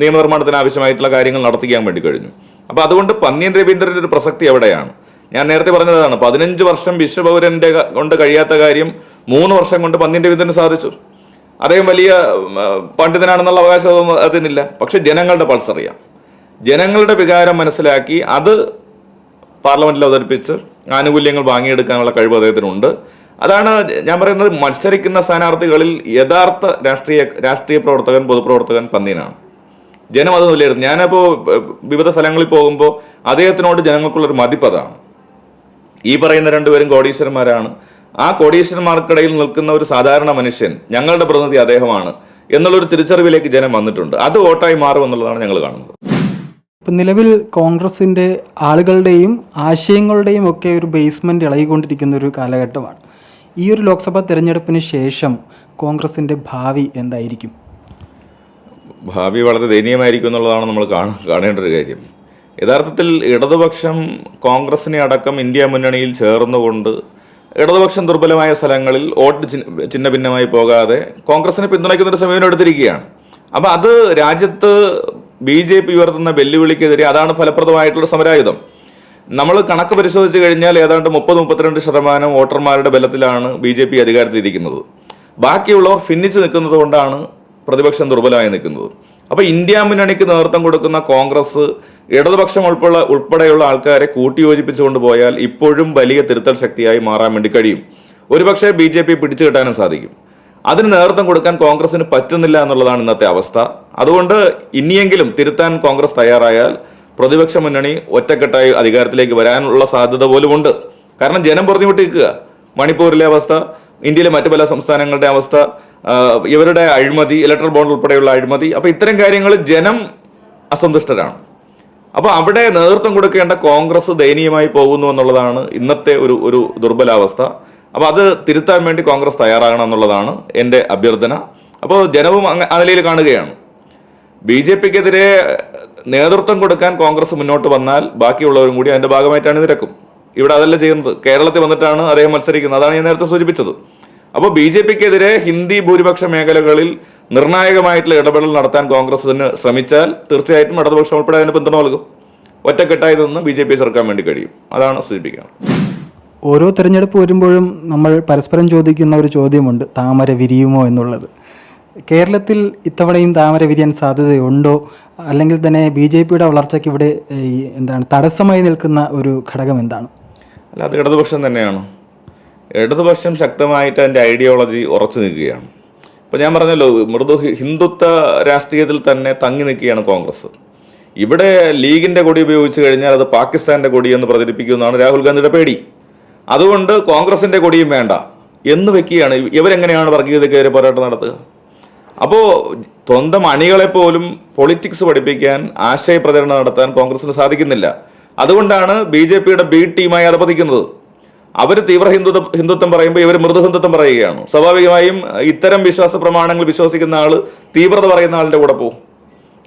[SPEAKER 1] നിയമനിർമ്മാണത്തിന് ആവശ്യമായിട്ടുള്ള കാര്യങ്ങൾ നടത്തിക്കാൻ വേണ്ടി കഴിഞ്ഞു. അപ്പോൾ അതുകൊണ്ട് പന്നിയൻ രവീന്ദ്രന്റെ ഒരു പ്രസക്തി എവിടെയാണ്? ഞാൻ നേരത്തെ പറഞ്ഞതാണ് പതിനഞ്ച് വർഷം വിശ്വപൗരന്റെ കൊണ്ട് കഴിയാത്ത കാര്യം മൂന്ന് വർഷം കൊണ്ട് പന്നിയൻ രവീന്ദ്രന് സാധിച്ചു. അദ്ദേഹം വലിയ പണ്ഡിതനാണെന്നുള്ള അവകാശം അതിനില്ല. പക്ഷെ ജനങ്ങളുടെ പൾസ് അറിയാം ജനങ്ങളുടെ വികാരം മനസ്സിലാക്കി അത് പാർലമെന്റിൽ അവതരിപ്പിച്ച് ആനുകൂല്യങ്ങൾ വാങ്ങിയെടുക്കാനുള്ള കഴിവ് അദ്ദേഹത്തിനുണ്ട്. അതാണ് ഞാൻ പറയുന്നത് മത്സരിക്കുന്ന സ്ഥാനാർത്ഥികളിൽ യഥാർത്ഥ രാഷ്ട്രീയ രാഷ്ട്രീയ പ്രവർത്തകൻ പൊതുപ്രവർത്തകൻ പന്നീനാണ് ജനം അത് വിലയിരുത്തും. ഞാനിപ്പോൾ വിവിധ സ്ഥലങ്ങളിൽ പോകുമ്പോൾ അദ്ദേഹത്തിനോട് ജനങ്ങൾക്കുള്ളൊരു മതിപ്പതാണ് ഈ പറയുന്ന രണ്ടുപേരും കോടീശ്വരന്മാരാണ്. ആ കോടീശ്വരന്മാർക്കിടയിൽ നിൽക്കുന്ന ഒരു സാധാരണ മനുഷ്യൻ ഞങ്ങളുടെ പ്രതിനിധി അദ്ദേഹമാണ് എന്നുള്ളൊരു തിരിച്ചറിവിലേക്ക് ജനം വന്നിട്ടുണ്ട്. അത് വോട്ടായി മാറുമെന്നുള്ളതാണ് ഞങ്ങൾ കാണുന്നത്.
[SPEAKER 2] ഇപ്പം നിലവിൽ കോൺഗ്രസിന്റെ ആളുകളുടെയും ആശയങ്ങളുടെയും ഒക്കെ ഒരു ബേസ്മെന്റ് ഇളകിക്കൊണ്ടിരിക്കുന്ന ഒരു കാലഘട്ടമാണ്. ഈ ഒരു ലോക്സഭാ തിരഞ്ഞെടുപ്പിന് ശേഷം കോൺഗ്രസിന്റെ ഭാവി എന്തായിരിക്കും?
[SPEAKER 1] ഭാവി വളരെ ദയനീയമായിരിക്കും എന്നുള്ളതാണ് നമ്മൾ കാണ കാണേണ്ട ഒരു കാര്യം. യഥാർത്ഥത്തിൽ ഇടതുപക്ഷം കോൺഗ്രസിനെ അടക്കം ഇന്ത്യ മുന്നണിയിൽ ചേർന്നുകൊണ്ട് ഇടതുപക്ഷം ദുർബലമായ സ്ഥലങ്ങളിൽ വോട്ട് ചിഹ്ന- ഭിന്നമായി പോകാതെ കോൺഗ്രസിനെ പിന്തുണയ്ക്കുന്ന ഒരു സമീപനം എടുത്തിരിക്കുകയാണ്. അപ്പം അത് രാജ്യത്ത് ബി ജെ പി ഉയർത്തുന്ന വെല്ലുവിളിക്കെതിരെ അതാണ് ഫലപ്രദമായിട്ടുള്ള സമരായുധം. നമ്മൾ കണക്ക് പരിശോധിച്ച് കഴിഞ്ഞാൽ ഏതാണ്ട് മുപ്പത് മുപ്പത്തിരണ്ട് ശതമാനം വോട്ടർമാരുടെ ബലത്തിലാണ് ബി ജെ പി അധികാരത്തിലിരിക്കുന്നത്. ബാക്കിയുള്ളവർ ഭിന്നിച്ച് നിൽക്കുന്നത് കൊണ്ടാണ് പ്രതിപക്ഷം ദുർബലമായി നിൽക്കുന്നത്. അപ്പോൾ ഇന്ത്യ മുന്നണിക്ക് നേതൃത്വം കൊടുക്കുന്ന കോൺഗ്രസ് ഇടതുപക്ഷം ഉൾപ്പെടെ ഉൾപ്പെടെയുള്ള ആൾക്കാരെ കൂട്ടിയോജിപ്പിച്ചുകൊണ്ട് പോയാൽ ഇപ്പോഴും വലിയ തിരുത്തൽ ശക്തിയായി മാറാൻ വേണ്ടി കഴിയും. ഒരുപക്ഷെ ബി ജെ പി പിടിച്ചു കിട്ടാനും സാധിക്കും. അതിന് നേതൃത്വം കൊടുക്കാൻ കോൺഗ്രസിന് പറ്റുന്നില്ല എന്നുള്ളതാണ് ഇന്നത്തെ അവസ്ഥ. അതുകൊണ്ട് ഇനിയെങ്കിലും തിരുത്താൻ കോൺഗ്രസ് തയ്യാറായാൽ പ്രതിപക്ഷ മുന്നണി ഒറ്റക്കെട്ടായി അധികാരത്തിലേക്ക് വരാനുള്ള സാധ്യത പോലുമുണ്ട്. കാരണം ജനം പറഞ്ഞു വിട്ടിരിക്കുക മണിപ്പൂരിലെ അവസ്ഥ ഇന്ത്യയിലെ മറ്റു പല സംസ്ഥാനങ്ങളുടെ അവസ്ഥ ഇവരുടെ അഴിമതി ഇലക്ട്രൽ ബോണ്ട് ഉൾപ്പെടെയുള്ള അഴിമതി. അപ്പൊ ഇത്തരം കാര്യങ്ങൾ ജനം അസന്തുഷ്ടരാണ്. അപ്പോൾ അവിടെ നേതൃത്വം കൊടുക്കേണ്ട കോൺഗ്രസ് ദയനീയമായി പോകുന്നു എന്നുള്ളതാണ് ഇന്നത്തെ ഒരു ഒരു ദുർബലാവസ്ഥ. അപ്പൊ അത് തിരുത്താൻ വേണ്ടി കോൺഗ്രസ് തയ്യാറാകണം എന്നുള്ളതാണ് എന്റെ അഭ്യർത്ഥന. അപ്പോൾ ജനവും ആ നിലയിൽ കാണുകയാണ്. ബി ജെ പിക്കെതിരെ നേതൃത്വം കൊടുക്കാൻ കോൺഗ്രസ് മുന്നോട്ട് വന്നാൽ ബാക്കിയുള്ളവരും കൂടി അതിന്റെ ഭാഗമായിട്ടാണ് നിരക്കും. ഇവിടെ അതല്ല ചെയ്യുന്നത്. കേരളത്തിൽ വന്നിട്ടാണ് അദ്ദേഹം മത്സരിക്കുന്നത്. അതാണ് ഞാൻ നേരത്തെ സൂചിപ്പിച്ചത്. അപ്പോൾ ബി ജെ പിക്കെതിരെ ഹിന്ദി ഭൂരിപക്ഷ മേഖലകളിൽ നിർണായകമായിട്ടുള്ള ഇടപെടൽ നടത്താൻ കോൺഗ്രസിന് ശ്രമിച്ചാൽ തീർച്ചയായിട്ടും ഇടതുപക്ഷം ഉൾപ്പെടെ അതിന് പിന്തുണ നൽകും. ഒറ്റക്കെട്ടായി നിന്ന് ബി ജെ പി ചെറുക്കാൻ വേണ്ടി കഴിയും. അതാണ് സൂചിപ്പിക്കുന്നത്.
[SPEAKER 2] ഓരോ തിരഞ്ഞെടുപ്പ് വരുമ്പോഴും നമ്മൾ പരസ്പരം ചോദിക്കുന്ന ഒരു ചോദ്യമുണ്ട് താമര വിരിയുമോ എന്നുള്ളത്. കേരളത്തിൽ ഇത്തവണയും താമര വിരിയാൻ സാധ്യതയുണ്ടോ? അല്ലെങ്കിൽ തന്നെ ബി ജെ പിയുടെ വളർച്ചയ്ക്ക് ഇവിടെ എന്താണ് തടസ്സമായി നിൽക്കുന്ന ഒരു ഘടകം എന്താണ്?
[SPEAKER 1] അല്ല അത് ഇടതുപക്ഷം തന്നെയാണ്. ഇടതുപക്ഷം ശക്തമായിട്ട് അതിന്റെ ഐഡിയോളജി ഉറച്ചു നിൽക്കുകയാണ്. ഇപ്പം ഞാൻ പറഞ്ഞല്ലോ മൃദു ഹിന്ദുത്വ രാഷ്ട്രീയത്തിൽ തന്നെ തങ്ങി നിൽക്കുകയാണ് കോൺഗ്രസ്. ഇവിടെ ലീഗിന്റെ കൊടി ഉപയോഗിച്ച് കഴിഞ്ഞാൽ അത് പാകിസ്ഥാന്റെ കൊടി എന്ന് രാഹുൽ ഗാന്ധിയുടെ പേടി. അതുകൊണ്ട് കോൺഗ്രസിന്റെ കൊടിയും വേണ്ട എന്ന് വെക്കുകയാണ്. ഇവരെങ്ങനെയാണ് വർഗീയതയ്ക്കെതിരെ പോരാട്ടം നടത്തുക? അപ്പോൾ സ്വന്തം അണികളെ പോലും പൊളിറ്റിക്സ് പഠിപ്പിക്കാൻ ആശയപ്രചരണം നടത്താൻ കോൺഗ്രസിന് സാധിക്കുന്നില്ല. അതുകൊണ്ടാണ് ബി ജെ പിയുടെ ബി ടീമായി അധപതിക്കുന്നത് അവർ തീവ്ര ഹിന്ദുത്വ ഹിന്ദുത്വം പറയുമ്പോൾ ഇവർ മൃദുഹിന്ദുത്വം പറയുകയാണ്. സ്വാഭാവികമായും ഇത്തരം വിശ്വാസ പ്രമാണങ്ങൾ വിശ്വസിക്കുന്ന ആൾ തീവ്രത പറയുന്ന ആളുടെ കൂടെ പോകും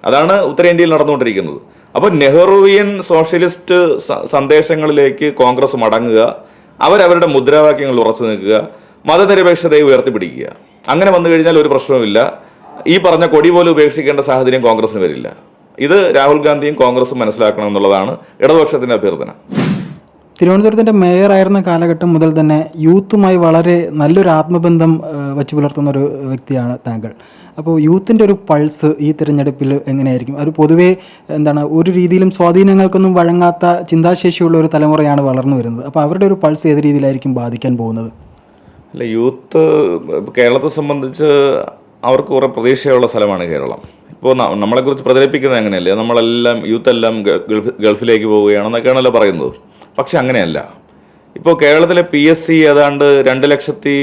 [SPEAKER 1] അതാണ് ഉത്തരേന്ത്യയിൽ നടന്നുകൊണ്ടിരിക്കുന്നത്. അപ്പോൾ നെഹ്റുവിയൻ സോഷ്യലിസ്റ്റ് സന്ദേശങ്ങളിലേക്ക് കോൺഗ്രസ് മടങ്ങുക അവരവരുടെ മുദ്രാവാക്യങ്ങൾ ഉറച്ചു നിൽക്കുക മതനിരപേക്ഷതയെ ഉയർത്തിപ്പിടിക്കുക. അങ്ങനെ വന്നു കഴിഞ്ഞാൽ ഒരു പ്രശ്നവുമില്ല. ഈ പറഞ്ഞ കൊടി പോലും ഉപേക്ഷിക്കേണ്ട സാഹചര്യം കോൺഗ്രസിന് വരില്ല. ഇത് രാഹുൽ ഗാന്ധിയും കോൺഗ്രസും മനസ്സിലാക്കണം എന്നുള്ളതാണ് ഇടതുപക്ഷത്തിന്റെ അഭ്യർത്ഥന.
[SPEAKER 2] തിരുവനന്തപുരത്തിന്റെ മേയറായിരുന്ന കാലഘട്ടം മുതൽ തന്നെ യൂത്തുമായി വളരെ നല്ലൊരു ആത്മബന്ധം വെച്ച് പുലർത്തുന്ന ഒരു വ്യക്തിയാണ് താങ്കൾ. അപ്പോൾ യൂത്തിന്റെ ഒരു പൾസ് ഈ തിരഞ്ഞെടുപ്പിൽ എങ്ങനെയായിരിക്കും? അത് പൊതുവേ എന്താണ് ഒരു രീതിയിലും സ്വാധീനങ്ങൾക്കൊന്നും വഴങ്ങാത്ത ചിന്താശേഷിയുള്ള ഒരു തലമുറയാണ് വളർന്നു വരുന്നത്. അപ്പോൾ അവരുടെ ഒരു പൾസ് ഏത് രീതിയിലായിരിക്കും ബാധിക്കാൻ പോകുന്നത്?
[SPEAKER 1] അല്ല യൂത്ത് കേരളത്തെ സംബന്ധിച്ച് അവർക്ക് കുറേ പ്രതീക്ഷയുള്ള സ്ഥലമാണ് കേരളം. ഇപ്പോൾ നമ്മളെക്കുറിച്ച് പ്രചരിപ്പിക്കുന്നത് എങ്ങനെയല്ലേ? നമ്മളെല്ലാം യൂത്തെല്ലാം ഗൾഫ് ഗൾഫിലേക്ക് പോവുകയാണെന്നൊക്കെയാണല്ലോ പറയുന്നത്. പക്ഷെ അങ്ങനെയല്ല. ഇപ്പോൾ കേരളത്തിലെ പി എസ് സി ഏതാണ്ട് രണ്ട് ലക്ഷത്തി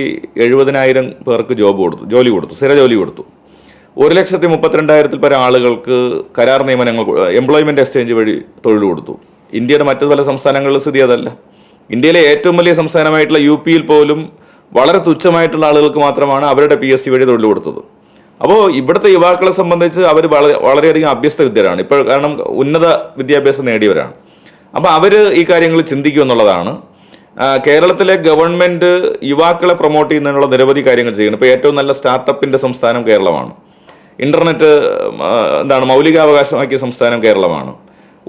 [SPEAKER 1] എഴുപതിനായിരം പേർക്ക് ജോബ് കൊടുത്തു ജോലി കൊടുത്തു സ്ഥിര ജോലി കൊടുത്തു. ഒരു ലക്ഷത്തി മുപ്പത്തിരണ്ടായിരത്തിൽ പരം ആളുകൾക്ക് കരാർ നിയമനങ്ങൾ എംപ്ലോയ്മെന്റ് എക്സ്ചേഞ്ച് വഴി തൊഴിൽ കൊടുത്തു. ഇന്ത്യയുടെ മറ്റു പല സംസ്ഥാനങ്ങളിലും സ്ഥിതി അതല്ല. ഇന്ത്യയിലെ ഏറ്റവും വലിയ സംസ്ഥാനമായിട്ടുള്ള യു പിയിൽ പോലും വളരെ തുച്ഛമായിട്ടുള്ള ആളുകൾക്ക് മാത്രമാണ് അവരുടെ പി എസ് സി വഴി തൊഴിൽ കൊടുത്തത്. അപ്പോൾ ഇവിടുത്തെ യുവാക്കളെ സംബന്ധിച്ച് അവർ വളരെ വളരെയധികം അഭ്യസ്ത വിദ്യരാണ് ഇപ്പോൾ കാരണം ഉന്നത വിദ്യാഭ്യാസം നേടിയവരാണ്. അപ്പോൾ അവർ ഈ കാര്യങ്ങൾ ചിന്തിക്കും എന്നുള്ളതാണ്. കേരളത്തിലെ ഗവൺമെന്റ് യുവാക്കളെ പ്രൊമോട്ട് ചെയ്യുന്നതിനുള്ള നിരവധി കാര്യങ്ങൾ ചെയ്യുന്നു. ഇപ്പോൾ ഏറ്റവും നല്ല സ്റ്റാർട്ടപ്പിന്റെ സംസ്ഥാനം കേരളമാണ്. ഇന്റർനെറ്റ് എന്താണ് മൗലികാവകാശമാക്കിയ സംസ്ഥാനം കേരളമാണ്.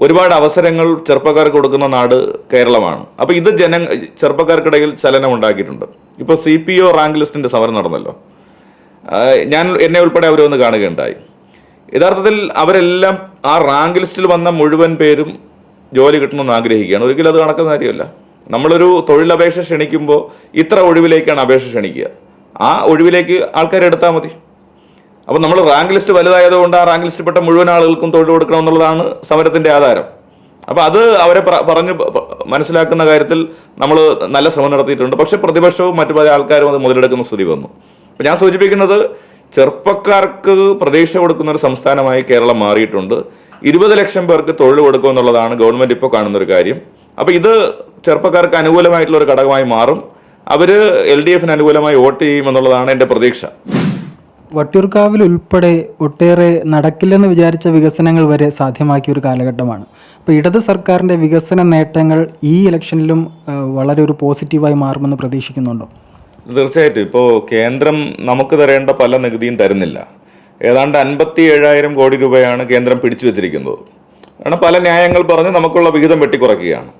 [SPEAKER 1] ഒരുപാട് അവസരങ്ങൾ ചെറുപ്പക്കാർക്ക് കൊടുക്കുന്ന നാട് കേരളമാണ്. അപ്പോൾ ഇത് ജന ചെറുപ്പക്കാർക്കിടയിൽ ചലനം ഉണ്ടാക്കിയിട്ടുണ്ട് ഇപ്പോൾ സി പി ഒ റാങ്ക് ലിസ്റ്റിന്റെ സമരം നടന്നല്ലോ. ഞാൻ എന്നെ ഉൾപ്പെടെ അവരൊന്ന് കാണുകയുണ്ടായി. യഥാർത്ഥത്തിൽ അവരെല്ലാം ആ റാങ്ക് ലിസ്റ്റിൽ വന്ന മുഴുവൻ പേരും ജോലി കിട്ടണമെന്ന് ആഗ്രഹിക്കുകയാണ്. ഒരിക്കലും അത് നടക്കുന്ന കാര്യമല്ല. നമ്മളൊരു തൊഴിലപേക്ഷ ക്ഷണിക്കുമ്പോൾ ഇത്ര ഒഴിവിലേക്കാണ് അപേക്ഷ ക്ഷണിക്കുക. ആ ഒഴിവിലേക്ക് ആൾക്കാരെ എടുത്താൽ മതി. അപ്പം നമ്മൾ റാങ്ക് ലിസ്റ്റ് വലുതായതുകൊണ്ട് ആ റാങ്ക് ലിസ്റ്റിൽപ്പെട്ട മുഴുവൻ ആളുകൾക്കും തൊഴിൽ കൊടുക്കണം എന്നുള്ളതാണ് സമരത്തിന്റെ ആധാരം. അപ്പോൾ അത് അവരെ പറഞ്ഞ് മനസ്സിലാക്കുന്ന കാര്യത്തിൽ നമ്മൾ നല്ല ശ്രമം നടത്തിയിട്ടുണ്ട്. പക്ഷേ പ്രതിപക്ഷവും മറ്റു പല ആൾക്കാരും അത് മുതലെടുക്കുന്ന സ്ഥിതി വന്നു. അപ്പം ഞാൻ സൂചിപ്പിക്കുന്നത് ചെറുപ്പക്കാർക്ക് പ്രതീക്ഷ കൊടുക്കുന്ന ഒരു സംസ്ഥാനമായി കേരളം മാറിയിട്ടുണ്ട്. ഇരുപത് ലക്ഷം പേർക്ക് തൊഴിൽ കൊടുക്കും എന്നുള്ളതാണ് ഗവൺമെന്റ് ഇപ്പോൾ കാണുന്ന ഒരു കാര്യം. അപ്പോൾ ഇത് ചെറുപ്പക്കാർക്ക് അനുകൂലമായിട്ടുള്ള ഒരു ഘടകമായി മാറും. അവർ എൽ ഡി എഫിന് അനുകൂലമായി വോട്ട് ചെയ്യുമെന്നുള്ളതാണ് എന്റെ പ്രതീക്ഷ.
[SPEAKER 2] വട്ടിയൂർക്കാവിൽ ഉൾപ്പെടെ ഒട്ടേറെ നടക്കില്ലെന്ന് വിചാരിച്ച വികസനങ്ങൾ വരെ സാധ്യമാക്കിയ ഒരു കാലഘട്ടമാണ്. അപ്പോൾ ഇടത് സർക്കാരിന്റെ വികസന നേട്ടങ്ങൾ ഈ ഇലക്ഷനിലും വളരെ ഒരു പോസിറ്റീവായി മാറുമെന്ന് പ്രതീക്ഷിക്കുന്നുണ്ടോ?
[SPEAKER 1] തീർച്ചയായിട്ടും. ഇപ്പോൾ കേന്ദ്രം നമുക്ക് തരേണ്ട പല നികുതിയും തരുന്നില്ല. ഏതാണ്ട് അൻപത്തി ഏഴായിരം കോടി രൂപയാണ് കേന്ദ്രം പിടിച്ചു വെച്ചിരിക്കുന്നത്. കാരണം പല ന്യായങ്ങൾ പറഞ്ഞ് നമുക്കുള്ള വിഹിതം വെട്ടിക്കുറയ്ക്കുകയാണ്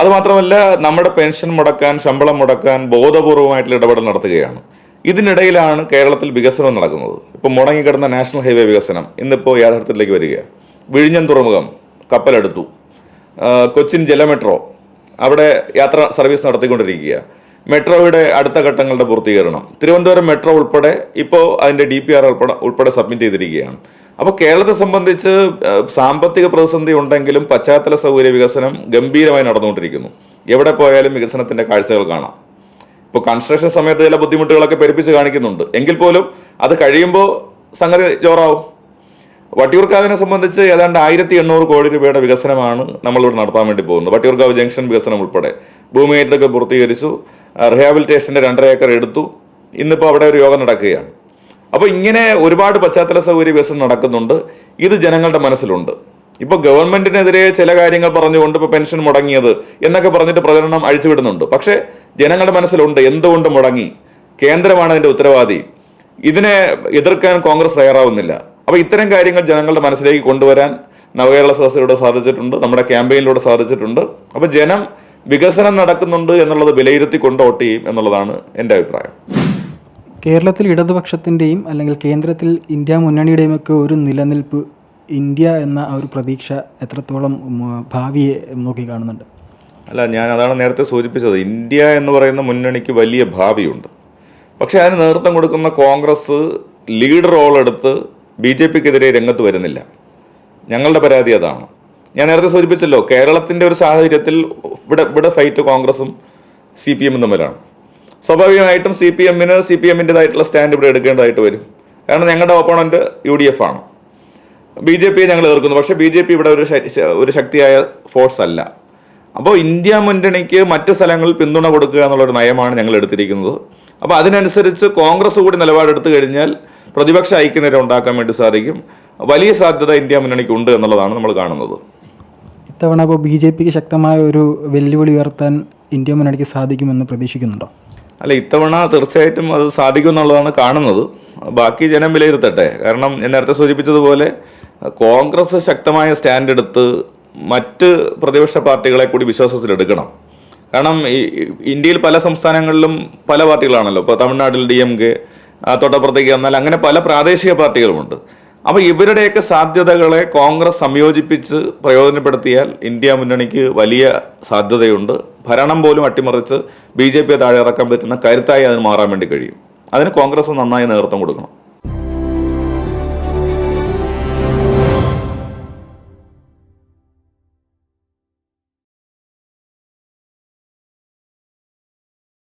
[SPEAKER 1] അതുമാത്രമല്ല നമ്മുടെ പെൻഷൻ മുടക്കാൻ ശമ്പളം മുടക്കാൻ ബോധപൂർവമായിട്ടുള്ള ഇടപെടൽ നടത്തുകയാണ്. ഇതിനിടയിലാണ് കേരളത്തിൽ വികസനം നടക്കുന്നത്. ഇപ്പോൾ മുടങ്ങിക്കിടന്ന നാഷണൽ ഹൈവേ വികസനം ഇന്നിപ്പോൾ യാഥാർത്ഥ്യത്തിലേക്ക് വരിക വിഴിഞ്ഞം തുറമുഖം കപ്പലെടുത്തു. കൊച്ചിൻ ജലമെട്രോ അവിടെ യാത്ര സർവീസ് നടത്തിക്കൊണ്ടിരിക്കുക മെട്രോയുടെ അടുത്ത ഘട്ടങ്ങളുടെ പൂർത്തീകരണം. തിരുവനന്തപുരം മെട്രോ ഉൾപ്പെടെ ഇപ്പോൾ അതിന്റെ ഡി പി ആർ ഉൾപ്പെടെ ഉൾപ്പെടെ സബ്മിറ്റ് ചെയ്തിരിക്കുകയാണ്. അപ്പോൾ കേരളത്തെ സംബന്ധിച്ച് സാമ്പത്തിക പ്രതിസന്ധി ഉണ്ടെങ്കിലും പശ്ചാത്തല സൗകര്യ വികസനം ഗംഭീരമായി നടന്നുകൊണ്ടിരിക്കുന്നു. എവിടെ പോയാലും വികസനത്തിന്റെ കാഴ്ചകൾ കാണാം. ഇപ്പോൾ കൺസ്ട്രക്ഷൻ സമയത്ത് ചില ബുദ്ധിമുട്ടുകളൊക്കെ പെരുപ്പിച്ച് കാണിക്കുന്നുണ്ട്. എങ്കിൽ പോലും അത് കഴിയുമ്പോൾ സംഗതി ജോറാവും വട്ടിയൂർക്കാവിനെ സംബന്ധിച്ച് ഏതാണ്ട് ആയിരത്തി എണ്ണൂറ് കോടി രൂപയുടെ വികസനമാണ് നമ്മളിവിടെ നടത്താൻ വേണ്ടി പോകുന്നത്. വട്ടിയൂർക്കാവ് ജംഗ്ഷൻ വികസനം ഉൾപ്പെടെ ഭൂമി ഏറ്റെടുക്കൽ പൂർത്തീകരിച്ചു. റീഹാബിലിറ്റേഷന്റെ രണ്ടര ഏക്കർ എടുത്തു. ഇന്നിപ്പോൾ അവിടെ ഒരു യോഗം നടക്കുകയാണ്. അപ്പോൾ ഇങ്ങനെ ഒരുപാട് പശ്ചാത്തല സൗകര്യ വികസനം നടക്കുന്നുണ്ട്. ഇത് ജനങ്ങളുടെ മനസ്സിലുണ്ട്. ഇപ്പോൾ ഗവൺമെന്റിനെതിരെ ചില കാര്യങ്ങൾ പറഞ്ഞുകൊണ്ട് ഇപ്പോൾ പെൻഷൻ മുടങ്ങിയത് എന്നൊക്കെ പറഞ്ഞിട്ട് പ്രചരണം അഴിച്ചുവിടുന്നുണ്ട്. പക്ഷേ ജനങ്ങളുടെ മനസ്സിലുണ്ട് എന്തുകൊണ്ട് മുടങ്ങി? കേന്ദ്രമാണ് അതിന്റെ ഉത്തരവാദി. ഇതിനെ എതിർക്കാൻ കോൺഗ്രസ് തയ്യാറാവുന്നില്ല. അപ്പോൾ ഇത്തരം കാര്യങ്ങൾ ജനങ്ങളുടെ മനസ്സിലേക്ക് കൊണ്ടുവരാൻ നവകേരള സദസ്സിലൂടെ സാധിച്ചിട്ടുണ്ട്. നമ്മുടെ ക്യാമ്പയിനിലൂടെ സാധിച്ചിട്ടുണ്ട്. അപ്പോൾ ജനം വികസനം നടക്കുന്നുണ്ട് എന്നുള്ളത് വിലയിരുത്തി കൊണ്ട് വോട്ട് ചെയ്യും എന്നുള്ളതാണ് എന്റെ അഭിപ്രായം.
[SPEAKER 2] കേരളത്തിൽ ഇടതുപക്ഷത്തിന്റെയും അല്ലെങ്കിൽ കേന്ദ്രത്തിൽ ഇന്ത്യ മുന്നണിയുടെയും ഒക്കെ ഒരു നിലനിൽപ്പ് ഇന്ത്യ എന്ന ആ ഒരു പ്രതീക്ഷ എത്രത്തോളം ഭാവിയെ നോക്കി കാണുന്നുണ്ട്?
[SPEAKER 1] അല്ല ഞാൻ അതാണ് നേരത്തെ സൂചിപ്പിച്ചത്. ഇന്ത്യ എന്ന് പറയുന്ന മുന്നണിക്ക് വലിയ ഭാവിയുണ്ട്. പക്ഷേ അതിന് നേതൃത്വം കൊടുക്കുന്ന കോൺഗ്രസ് ലീഡ് റോൾ എടുത്ത് ബി ജെ പിക്കെതിരെ രംഗത്ത് വരുന്നില്ല. ഞങ്ങളുടെ പരാതി അതാണ്. ഞാൻ നേരത്തെ സൂചിപ്പിച്ചല്ലോ കേരളത്തിന്റെ ഒരു സാഹചര്യത്തിൽ ഇവിടെ ഇവിടെ ഫൈറ്റ് കോൺഗ്രസും സി പി എമ്മും തമ്മിലാണ്. സ്വാഭാവികമായിട്ടും സി പി എമ്മിന് സി പി എമ്മിന്റെതായിട്ടുള്ള സ്റ്റാൻഡ് ഇവിടെ എടുക്കേണ്ടതായിട്ട് വരും. കാരണം ഞങ്ങളുടെ ഓപ്പണന്റ് യു ഡി എഫ് ആണ്. ബി ജെ പിയെ ഞങ്ങൾ എതിർക്കുന്നു. പക്ഷേ ബി ജെ പി ഇവിടെ ഒരു ഒരു ശക്തിയായ ഫോഴ്സ് അല്ല. അപ്പോൾ ഇന്ത്യ മുന്നണിക്ക് മറ്റ് സ്ഥലങ്ങളിൽ പിന്തുണ കൊടുക്കുക എന്നുള്ളൊരു നയമാണ് ഞങ്ങൾ എടുത്തിരിക്കുന്നത്. അപ്പോൾ അതിനനുസരിച്ച് കോൺഗ്രസ് കൂടി നിലപാടെടുത്തു കഴിഞ്ഞാൽ പ്രതിപക്ഷ ഐക്യനിര ഉണ്ടാക്കാൻ വേണ്ടി സാധിക്കും. വലിയ സാധ്യത ഇന്ത്യ മുന്നണിക്ക് ഉണ്ട് എന്നുള്ളതാണ് നമ്മൾ കാണുന്നത്.
[SPEAKER 2] ഇത്തവണ ഇപ്പോൾ ബി ജെ പിക്ക് ശക്തമായ ഒരു വെല്ലുവിളി ഉയർത്താൻ ഇന്ത്യ മുന്നണിക്ക് സാധിക്കുമെന്ന് പ്രതീക്ഷിക്കുന്നുണ്ടോ?
[SPEAKER 1] അല്ല ഇത്തവണ തീർച്ചയായിട്ടും അത് സാധിക്കും എന്നുള്ളതാണ് കാണുന്നത്. ബാക്കി ജനം വിലയിരുത്തട്ടെ. കാരണം ഞാൻ നേരത്തെ സൂചിപ്പിച്ചതുപോലെ കോൺഗ്രസ് ശക്തമായ സ്റ്റാൻഡ് എടുത്ത് മറ്റ് പ്രതിപക്ഷ പാർട്ടികളെ കൂടി വിശ്വാസത്തിലെടുക്കണം. കാരണം ഇന്ത്യയിൽ പല സംസ്ഥാനങ്ങളിലും പല പാർട്ടികളാണല്ലോ. ഇപ്പോൾ തമിഴ്നാട്ടിൽ ഡി എം കെ തൊട്ടപ്പുറത്തേക്ക് വന്നാൽ അങ്ങനെ പല പ്രാദേശിക പാർട്ടികളുമുണ്ട്. അപ്പോൾ ഇവരുടെയൊക്കെ സാധ്യതകളെ കോൺഗ്രസ് സംയോജിപ്പിച്ച് പ്രയോജനപ്പെടുത്തിയാൽ ഇന്ത്യ മുന്നണിക്ക് വലിയ സാധ്യതയുണ്ട്. ഭരണം പോലും അട്ടിമറിച്ച് ബി ജെ പിയെ താഴെ ഇറക്കാൻ പറ്റുന്ന കരുത്തായി അതിന് മാറാൻ വേണ്ടി കഴിയും. അതിന് കോൺഗ്രസ് നന്നായി നേതൃത്വം കൊടുക്കണം.